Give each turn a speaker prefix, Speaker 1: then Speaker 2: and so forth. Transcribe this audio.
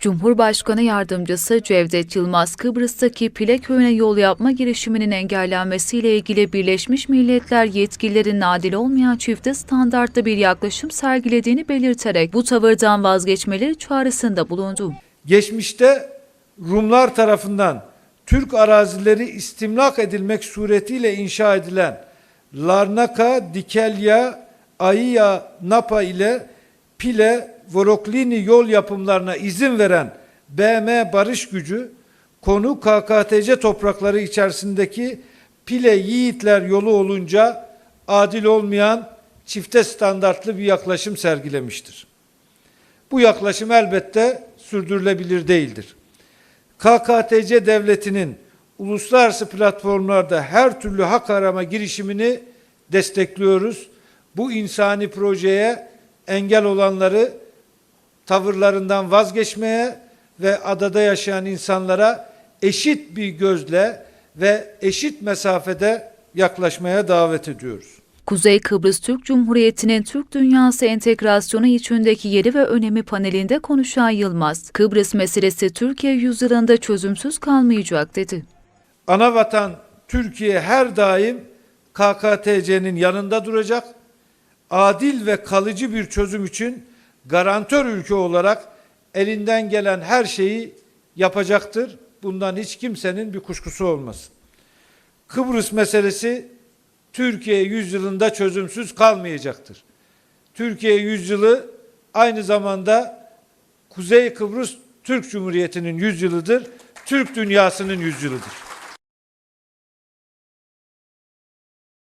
Speaker 1: Cumhurbaşkanı Yardımcısı Cevdet Yılmaz, Kıbrıs'taki Pile Köyü'ne yol yapma girişiminin engellenmesiyle ilgili Birleşmiş Milletler yetkililerinin adil olmayan çifte standartlı bir yaklaşım sergilediğini belirterek bu tavırdan vazgeçmeleri çağrısında bulundu.
Speaker 2: Geçmişte Rumlar tarafından Türk arazileri istimlak edilmek suretiyle inşa edilen Larnaca, Dikelya, Aiya, Napa ile Pile, Voroklini yol yapımlarına izin veren BM Barış Gücü, konu KKTC toprakları içerisindeki Pile Yiğitler yolu olunca adil olmayan çifte standartlı bir yaklaşım sergilemiştir. Bu yaklaşım elbette sürdürülebilir değildir. KKTC devletinin uluslararası platformlarda her türlü hak arama girişimini destekliyoruz. Bu insani projeye engel olanları tavırlarından vazgeçmeye ve adada yaşayan insanlara eşit bir gözle ve eşit mesafede yaklaşmaya davet ediyoruz.
Speaker 1: Kuzey Kıbrıs Türk Cumhuriyeti'nin Türk dünyası entegrasyonu içindeki yeri ve önemi panelinde konuşan Yılmaz, Kıbrıs meselesi Türkiye yüzyılında çözümsüz kalmayacak dedi.
Speaker 2: Ana vatan Türkiye her daim KKTC'nin yanında duracak. Adil ve kalıcı bir çözüm için garantör ülke olarak elinden gelen her şeyi yapacaktır. Bundan hiç kimsenin bir kuşkusu olmasın. Kıbrıs meselesi Türkiye yüzyılında çözümsüz kalmayacaktır. Türkiye yüzyılı aynı zamanda Kuzey Kıbrıs Türk Cumhuriyeti'nin yüzyılıdır. Türk dünyasının yüzyılıdır.